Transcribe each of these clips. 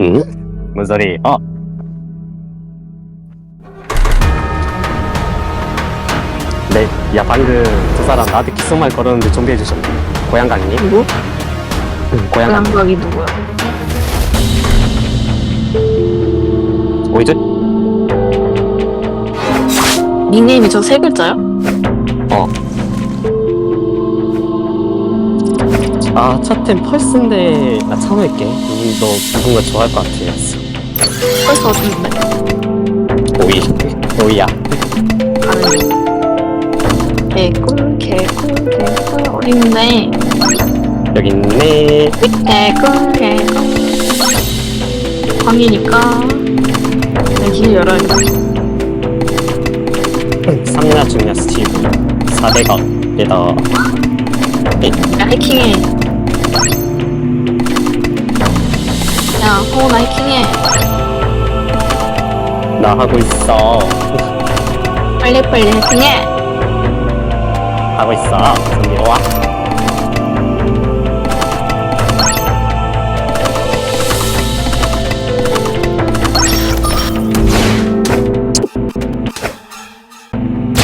응? 뭔 소리? 어? 네, 야 방금 저 사람 나한테 귓속말 걸었는데 좀비 해 주셨네. 고양강님? 누구? 응, 고양강. 고양각이 누구야? 보이지? 닉네임이 저 세 글자야? 어. 아, 첫템 펄스인데 나 참을게. 음, 너 누군가 좋아할 것 같아. 벌써 어딘데? 오이. 오이야. 아니. 개꿀, 개꿀, 개꿀, 어딨네. 여기 있네. 개꿀, 개꿀. 광이니까. 내길 열어야겠다. 상나 중냐 스티브. 4대각. 에다. 야, 해킹해. 야, 호나 해킹해. 나 하고 있어. 빨리 빨리 해킹해. 하고 있어. 좀비 와.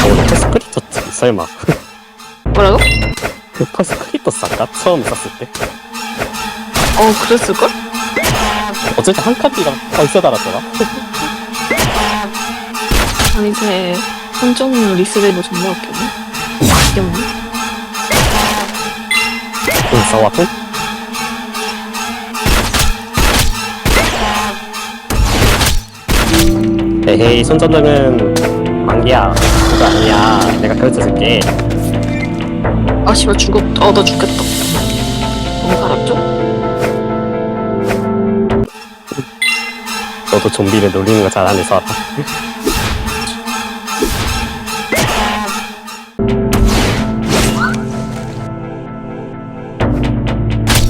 어, 퍼스 크리토 설마 뭐라고? 그 퍼스 쌌까 처음 샀을 때 어, 그랬을걸? 어쨌든 한 카드가 벌써 달았더라 아니, 이제, 손정은 리스레이버 존나 웃겼네. 귀엽네. 그래서 와픈 에헤이 손전등은 만기야 그거 아니야 내가 가르쳐 줄게 아, 씨발, 죽었, 어, 나 죽겠다. 너무 살았죠? 너도 좀비를 놀리는 거 잘하네 서라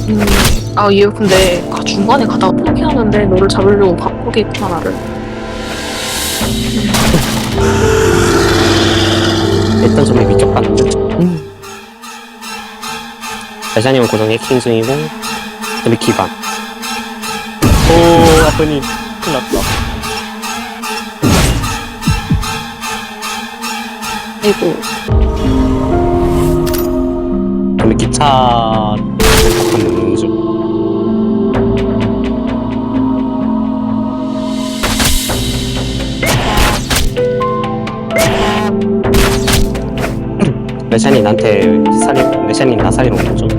음, 아, 얘 근데 아, 중간에 가다가 포기하는데 너를 잡으려고 바꾸겠구나, 나를. 일단 좀비 위쪽 봤는 데 대샤님은 고정 해킹 중이고 좀비 기반. 오 아버님 큰일 났다. 아이고, 좀비 기차 레샤니 나한테 살인 레샤니 나 살인 오는 중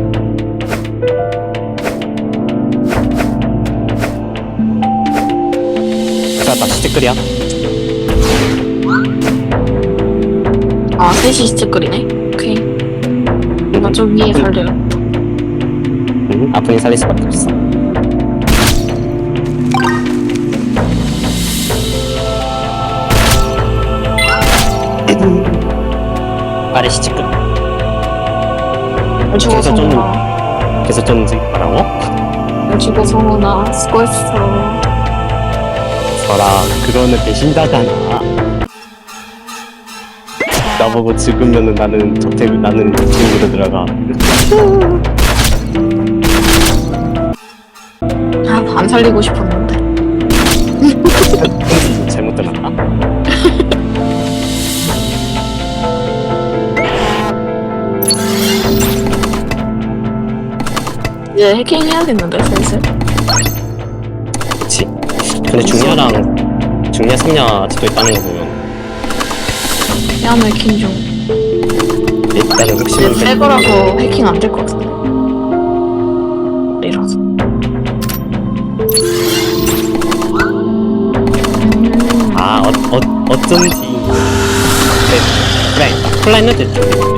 찾았다 시티끌이야 아, 셋이 끓이네? 오케이. 나좀 위에 살려요. 응, 아프니 살릴 수밖에 없어 빠르 시치끝 날 죽어서 좀- 나 그래서 좀 뭐라고? 날 죽어서 나 수고했어. 서라 그거는 배신자잖아 나보고 죽으면은 나는 저택 나는 지옥으로 들어가 아, 안 살리고 싶었는데. 잘못 들었나? 이제 해킹 해야겠는데, 슬슬. 근데 중녀랑 중녀 삼녀 아직도 있다는 거 보면 해안 해킹 중. 일단은 흑심은 새 거라서 해킹 안 될 것 같은데. 이라서. 음, 아, 어, 어, 어쩐지. 네, 그래, 플라이너드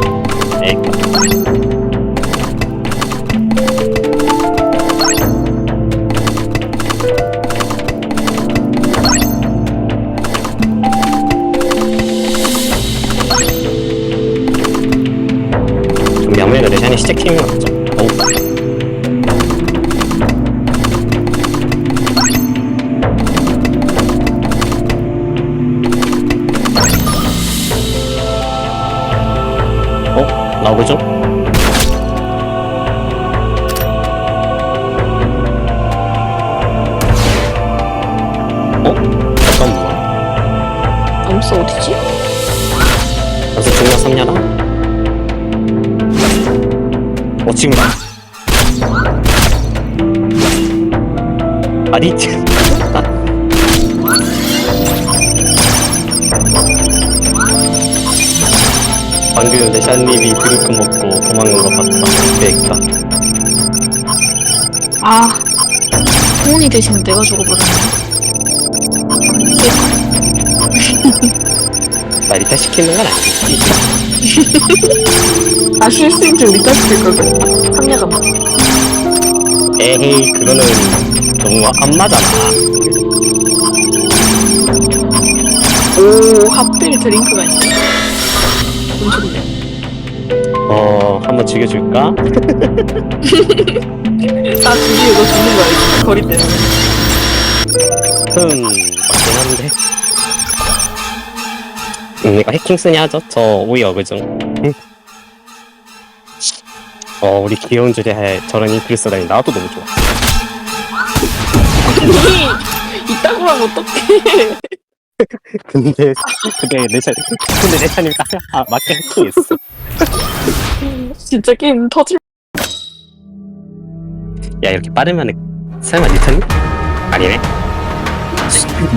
어 지금 아니 방금 레샤님이 드루크 먹고 도망간 거 봤다 그러니까 아 부모니 대신 내가 죽어버렸네. 나 리타 시키는 건 아니지 아 실수인 줄 리타 시킬 거겠다. 상냥함 에헤이 그거는 너무 안 맞아나 오 하필 드링크가 있네. 좀 좋네. 어 한번 죽여줄까? 나 드디어 너 죽는 거야 이제. 거리 때문에. 흠 맞긴 한데. 음 이거 해킹 쓰냐? 하죠? 저 오이 어그중 음. 어 우리 귀여운 줄에 저런 잉크를 써다니 나도 너무 좋아. 아니 이따구로 하면 어떡해. 근데 근데 내 차 근데 내 차님 아 맞게 해킹했어. 진짜 게임 터질 야 이렇게 빠르면 설마 리턴이? 아니네.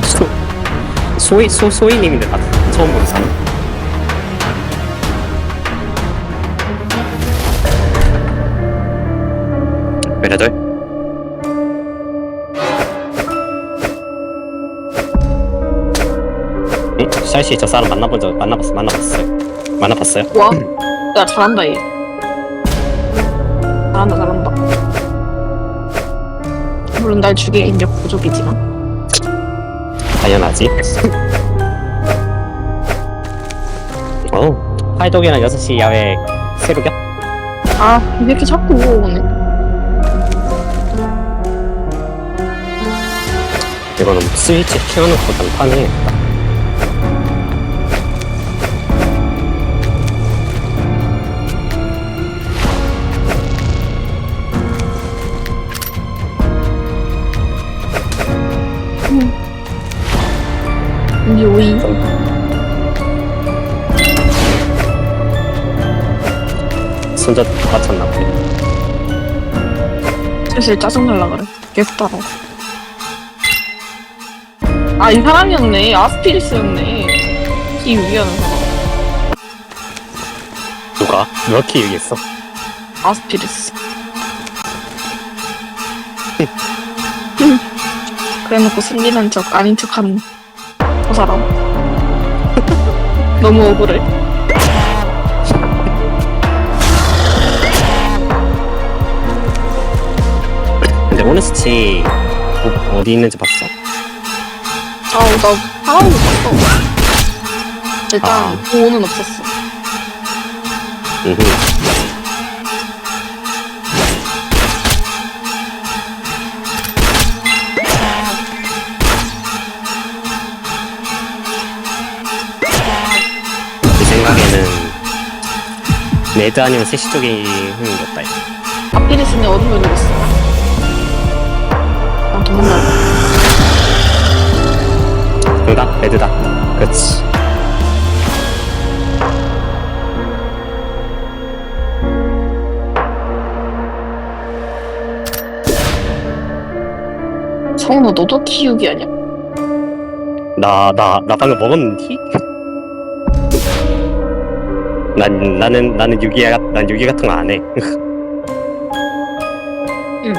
소, 소이 소 소이님인데 나 처음 보는 사람 그래도 응? 샬씨 저 사람 만나본 적 만나봤어 만나봤어요 만나봤어요? 와? 야 잘한다 얘 잘한다 잘한다 물론 날 죽일 인력 부족이지만 당연하지. 어, 팔독이랑 6시 야외 새벽이야? 아 왜 이렇게 자꾸 오네 이거는 스위치 켜놓고 단판 해야겠다. 우리 오이 손자 맞췄나 보네. 슬슬 짜증날라 그래 계속 따라 아 이 사람이었네. 아스피리스였네. 이 유기하는 사람. 누가? 누가 이렇게 얘기했어? 아스피리스. 그래놓고 승리는 척 아닌 척한 저 사람. 너무 억울해. 근데 오네스치 어, 어디 있는지 봤어? 아우 나 하나도 못 봤어 일단 아. 보호는 없었어 음흠. 내 생각에는 레드 아니면 세시 쪽이 흥이었다. 이거. 아스피리스는 어디로 들었어 난 도망갈 래 둘다 레드다. 그렇지. 성우 너도 키우기 아니야? 나, 나, 나 방금 먹었는데? 난, 나는, 나는 유기, 난 유기 같은 거 안 해. 응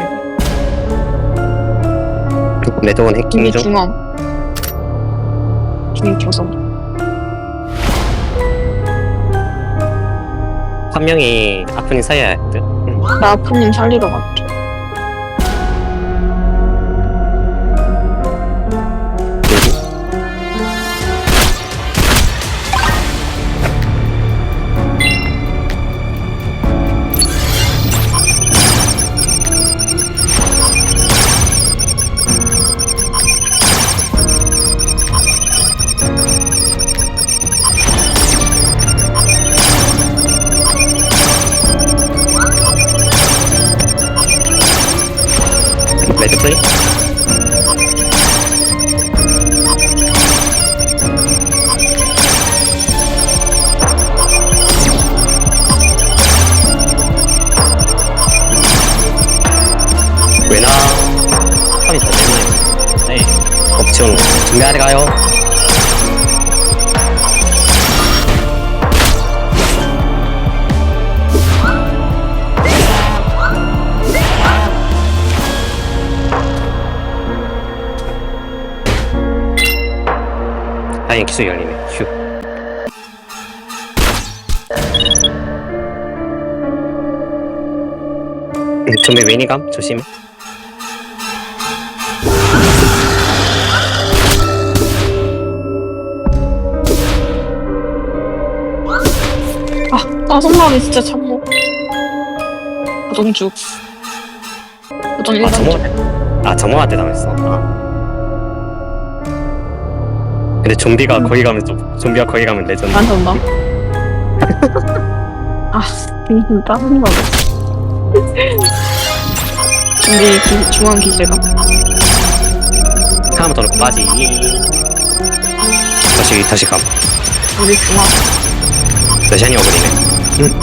중이 해킹이죠? 중앙 조선 한 명이 아프니 사야 할 듯. 나 아프님 살리러 갈게 다행히 기술 열리네. 휴. 음, 좀비 매니감 조심해. 아, 짜증나네, 진짜 참고. 고정죽. 고정 아 일반죽. 정모한테 아 정모한테 당했어. 아. 근데 좀비가 거기 가면 좀 좀비가 거기 가면 레전드. 나한테 온다. 아, 음, 짜증나네. 준비 기, 중앙 기재가. 하나만 더 넣고 빠지. 다시 다시 감. 우리 중앙. 레션이 어그리네. 응.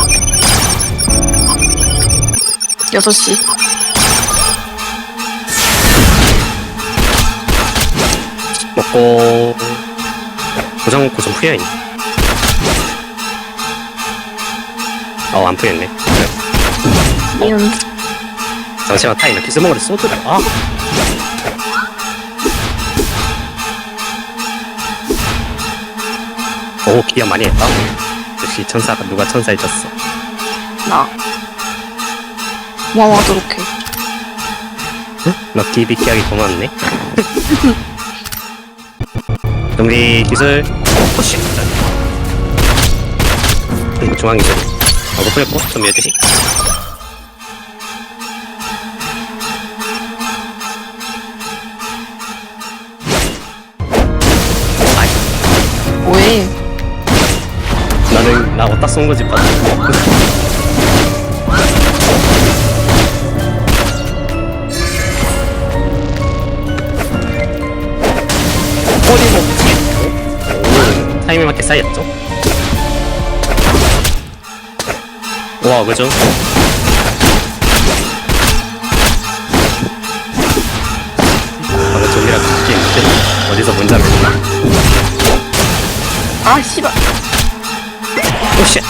6시. 먹고 고정 고정 풀려있네. 어안 풀렸네. 이은. 잠시만 타이너 기스먹으로 쏘드라. 아. 오 기억 많이 했다. 역시 천사가 누가 천사해줬어. 나. 고마워하도록 해. 럭키 비키하기 고맙네. 좀비 기술. 응, 중앙 기술. 어그 풀렸고 좀비 12시. 아이, 뭐해? 나는 나 어디다 쏜 거지 봐. 쌓였죠? 와, 그죠? 방금 좀비랑 바뀌었는데 어디서 뭔지 알겠나? 아, 씨발. 오씨.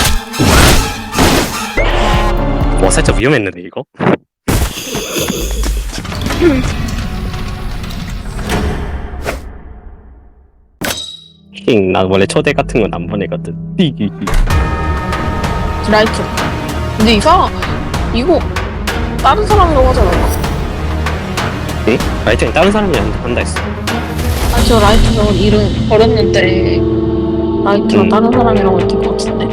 와 살짝 위험했는데 이거. 힝, 나 원래 초대 같은 건 안 보내거든. 띠기. 라이트. 근데 이 사람, 이거, 다른 사람이라고 않았나? 응? 라이트는 다른 사람이 한- 한다 했어. 아, 저 라이트 저 이름 버렸는데, 라이트가 음. 다른 사람이라고 했던 것 같은데.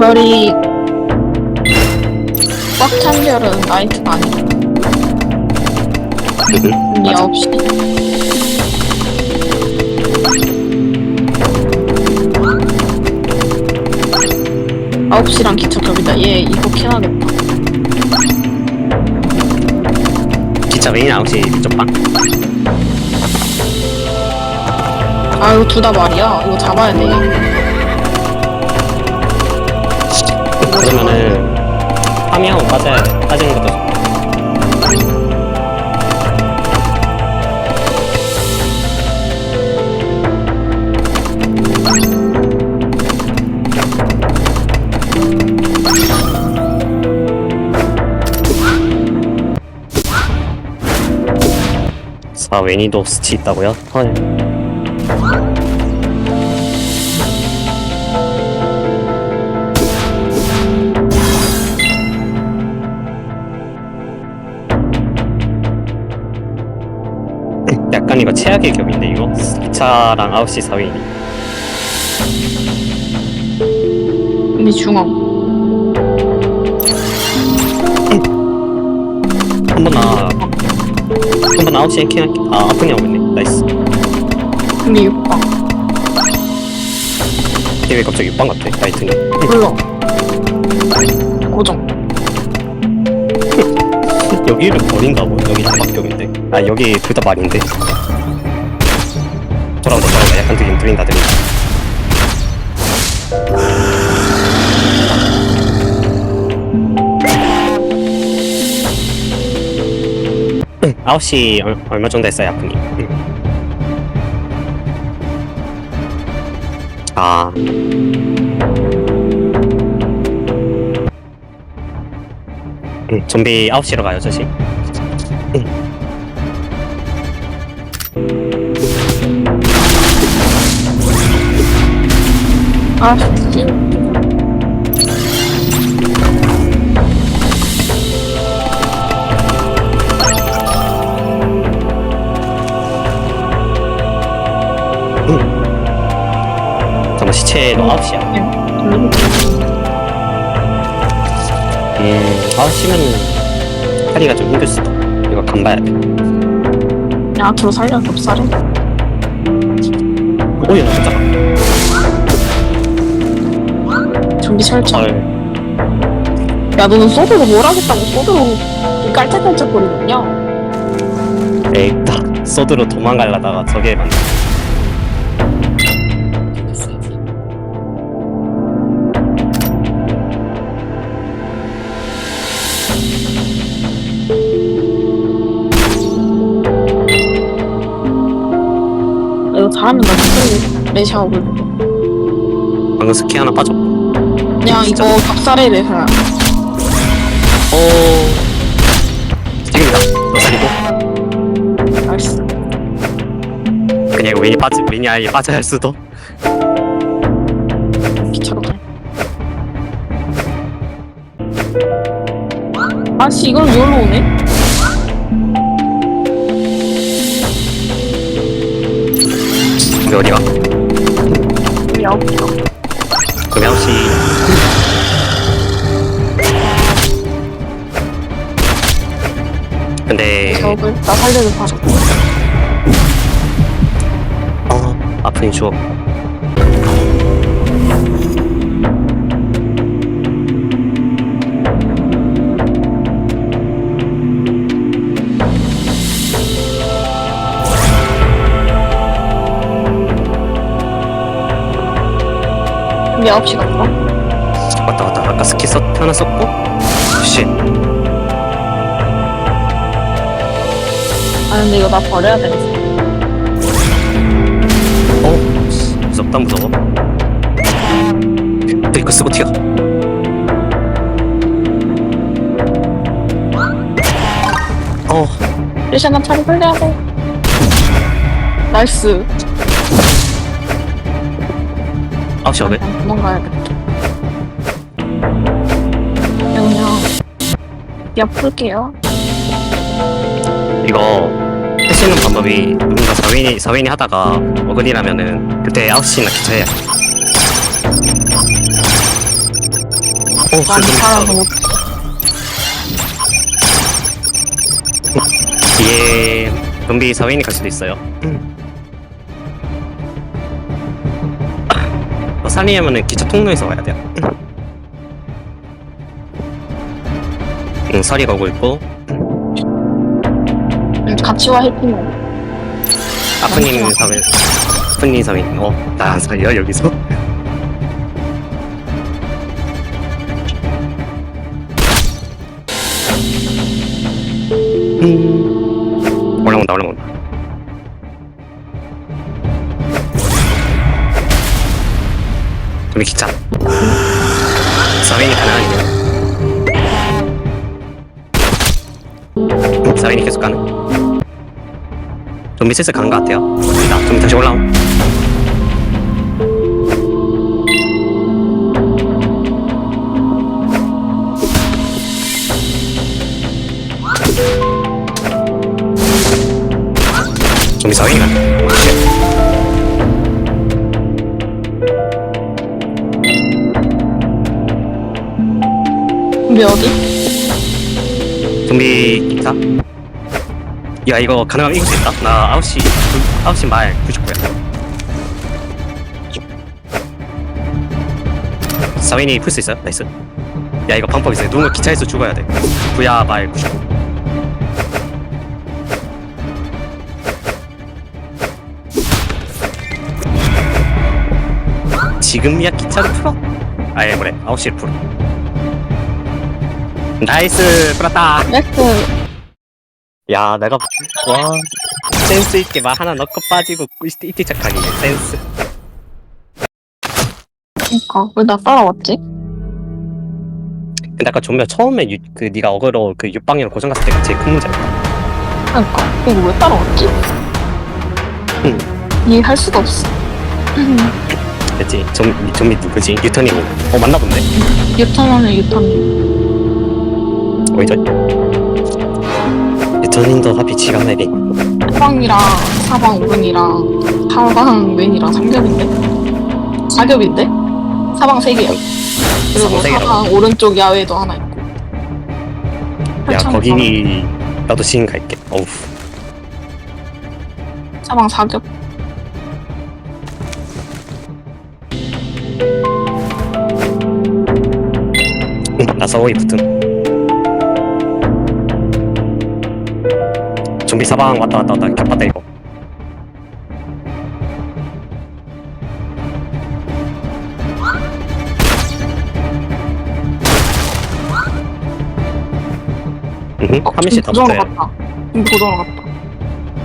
별이 꽉 찬 별은 라이트가 아니야. 응, 이 맞아. 9시. 아홉 시랑 기차격이다. 얘 이거 캐나겠다. 기차 메인 9시 이쪽 방. 아 이거 둘다 말이야. 이거 잡아야 돼. 그러면은 파밍하고 빠져야 돼. 빠지는 것도. 사 웨니도 스치 있다고요? 헐. 약간 이거 최악의 겹인데 이거 2차랑 9시 4위 우리 중앙. 한번 나 한번 9시에 킹할게 아 아프냐 오네 나이스 우리 육방. 얘왜 갑자기 6방 같아 나이트는 물러. 고정. 여기를 버린다고? 여기 다박격인데 아 여기 둘 다 말인데 돌아온다 돌아온다 약간 들린 들린다 들린다 응, 9시 얼, 얼마 정도 했어요 아프니 응. 아 응, 좀비 9시로 가요 저씨 아, 씨. 잠깐 시체도 9시야 9시면 하기가 좀 힘들 수도 이거 간 봐야 돼 야, 앞으로 살려. 오이 나 깜짝아 좀비 설정. 헐 야, 너는 소드로 뭘 하겠다고 소드로 깔짝깔짝거리냐? 에이 딱 소드로 도망가려다가 저게 맞네 잘하면 나 스킬 레시하고 그래. 방금 스키 하나 빠졌고 그냥? 이거 격살해 레시야. 오 지금이다 너 살리고 나이스. 그냥 윈이 빠지 윈이 아예 빠져야 할 수도 기차로 가. 아씨 이걸 이걸로 오네? 근데 어디가 야, 없어. 그럼 9시 근데 저걸 나 살려줘 봐. 어 아프니 주워 근데 9시 갔다. 왔다 왔다 아까 스키 썼 하나 썼고 씨 아 근데 이거 나 버려야 되겠어. 어? 무섭다 무서워 이거 쓰고 튀어 어 레시야 나 차리 살려야 돼. 나이스. 9시 어디? 난 도망가야겠다. 그냥 야 풀게요. 이거 할 수 있는 방법이 누군가 사회인이 사회인이 하다가 어근이라면은 그때 9시나 기차해야 돼. 오, 많이 살아서 못. 뒤에 좀비 사회인이 갈 수도 있어요. 어, 살리려면은 기차 통로에서 와야 돼요. 응, 설이 가고 있고 음, 같이 와 해피는. 아프님 사회 아프님 사회인 어, 나 살려 여기서? 음, 올라온다 올라온다. 좀비 기차. 사회인이 가능하네요. 사회인이 계속 가는. 좀비 슬슬 가는 것 같아요. 나 좀비 다시 올라옴. 좀비 사회인이 가네. 좀비 어디? 좀비 있다? 야 이거 가능하면 이길 수 있다? 나 9시 9시 말 99야 사윈이 풀 수 있어요? 나이스 야 이거 방법 있어요 누군가 기차에서 죽어야 돼 부야 말 99. 지금이야 기차를 풀어? 아예 그래 9시에 풀어 나이스 풀었다. 렉스. 야 내가 와 센스 있게 말 하나 넣고 빠지고 이티 착하게 센스. 그니까 왜 나 따라왔지? 근데 아까 좀비 처음에 유, 그 네가 어그로 그 육방이랑 고정 갔을 때가 제일 큰 문제야. 그니까 이거 왜 따라왔지? 응. 이해할 수가 없어. 그치? 좀, 좀비 누구지? 유턴이고 어 맞나 본데? 유턴하면 유턴 어이저 유턴님도 하필 지갑 내리 사방이랑 사방 오른이랑 사방 왼이랑 삼겹인데? 사겹인데? 사방 세 개야. 그리고 사방? 사방 오른쪽 야외도 하나 있고. 야 거기 나도 시인 갈게. 어우. 사방 사겹 응, 나 서워이 붙음 좀비 사방 왔다 왔다 왔다 겹봤다 이거 응, 어, 한 명씩 다 고정으로 붙어야 갔다. 지금 고정으로 갔다.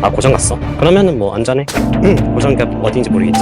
아 고정 갔어? 그러면은 뭐 안전해? 응. 고정 겹 어딘지 모르겠지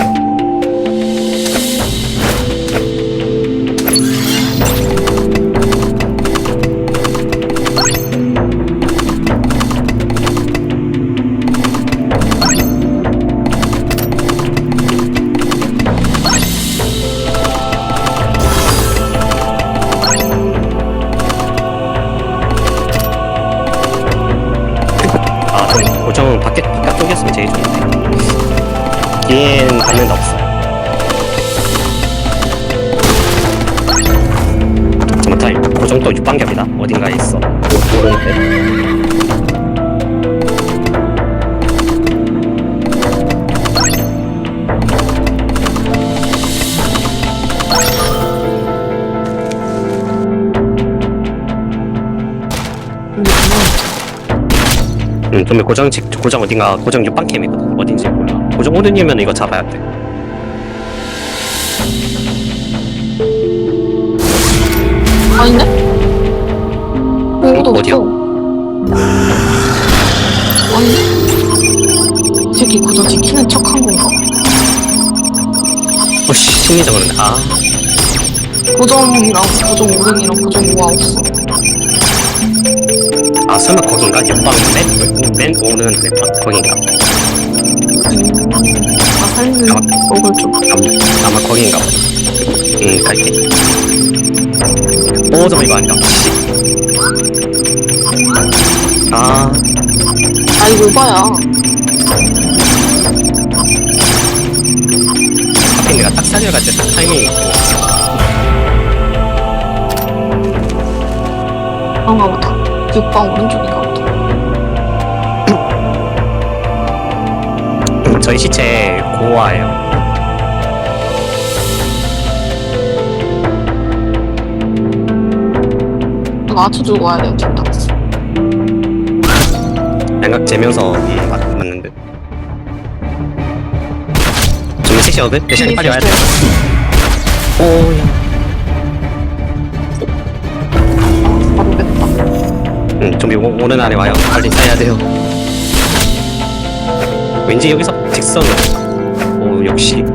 응, 좀 고정 직 고정 어딘가 고정 육방캠이거든. 어딘지 몰라. 고정 오른이면 이거 잡아야 돼. 아닌데? 여기도 어디야? 없어 아닌데? 이 새끼 고정 지키는 척 한 건가? 오씨 심리적으로는 아 고정이랑 고정 오른이랑 고정 우아 없어 아 설마 거긴가? 옆방 맨, 맨 오는 그 거긴가? 아할리 오른쪽 아마 거긴가? 응 갈게 오 잠깐 이거 아니다 아 아이고 오바야 하필 내가 딱 사려 갈때 딱 타이밍이 있고 아 어떡해 6번 오른쪽인가 보다. 음, 저희 시체 고아예요. 맞춰주고 와야 돼요, 지금 생각 재면서 음, 맞, 맞는 듯. 좀 섹시하거든? 네, 빨리 와야 돼. 오야. 응, 좀비 오, 오는 아래 와요. 빨리 싸야 돼요. 왠지 여기서 직선으로. 오, 역시.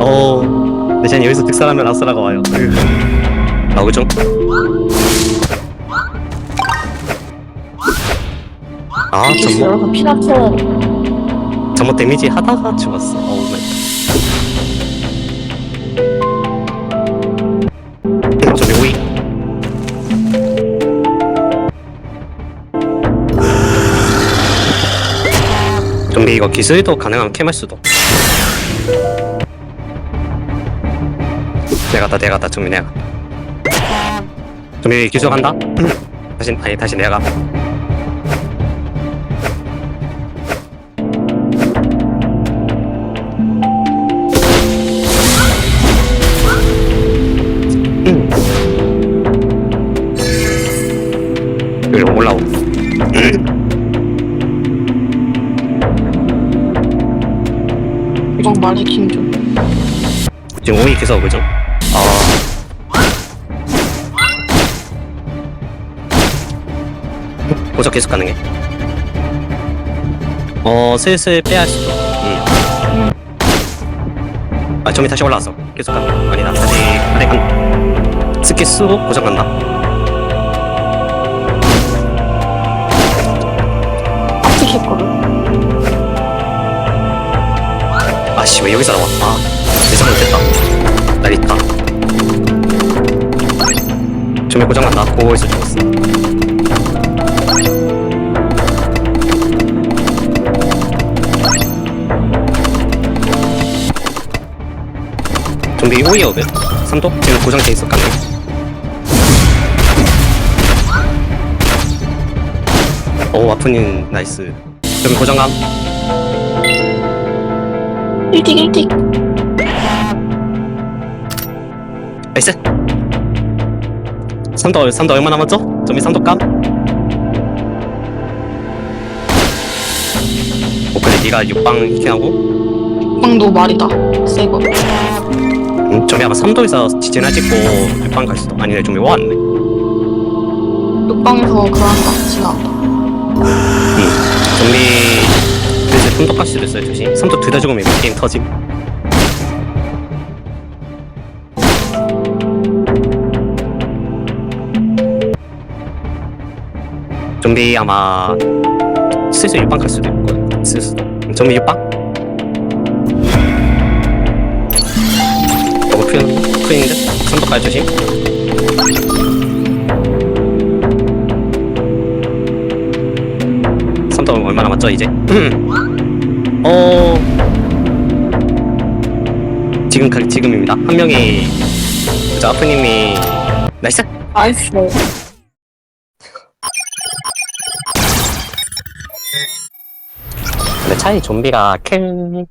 어, 대신 여기서 득살하면 아스라가 와요. 으. 나오죠? 아, 여러분 피나처 전모 데미지 하다가 죽었어. 어우, 갓. 저기 오이. 좀비 이거 기술도 가능하면 캠할 수도. 내가 다 내가 다 좀비 내가. 좀비 기술 간다. 다시 아니 다시 내가. 말해 김좀 지금 오이 계속 그죠? 아. 고작 계속 가능해? 어 슬슬 빼야 할 수도 응. 아 점이 다시 올라왔어 계속 간다 아니다. 다시 아래 간 스킬 쓰고 고작 간다. 빡치겠거든 아씨 왜 여기서 나와 아 예상 못했다. 날 있다. 점이 고장 났다. 보고있어 죽었어. 좀비 오이어든 삼도? 지금 고정돼 있어 가능 오 아프님 나이스. 여기 고정감 일찍 일찍. 나이스. 삼도 삼도 얼마 남았죠? 좀비 삼도 감? 오 그래 니가 육방 히킹하고? 빵도 말이다. 새거. 음, 좀비 아마 삼도에서 지진을 찍고 육방 갈 수도. 아니네 좀비 와왔네. 육방에서 그한다 지나간다. 응 좀비 수도 있어요 조심 삼도 둘다 죽으면 게임 터짐 좀비 아마 슬슬 육방 갈 수도 있고 슬슬 좀비 육방? 어 프린 프린인데? 삼도 갈 조심 얼마 남았죠 이제? 어. 지금 가- 지금입니다. 한 명이 저 아프님이 나이스 나이스 근데 차이 좀비가 캔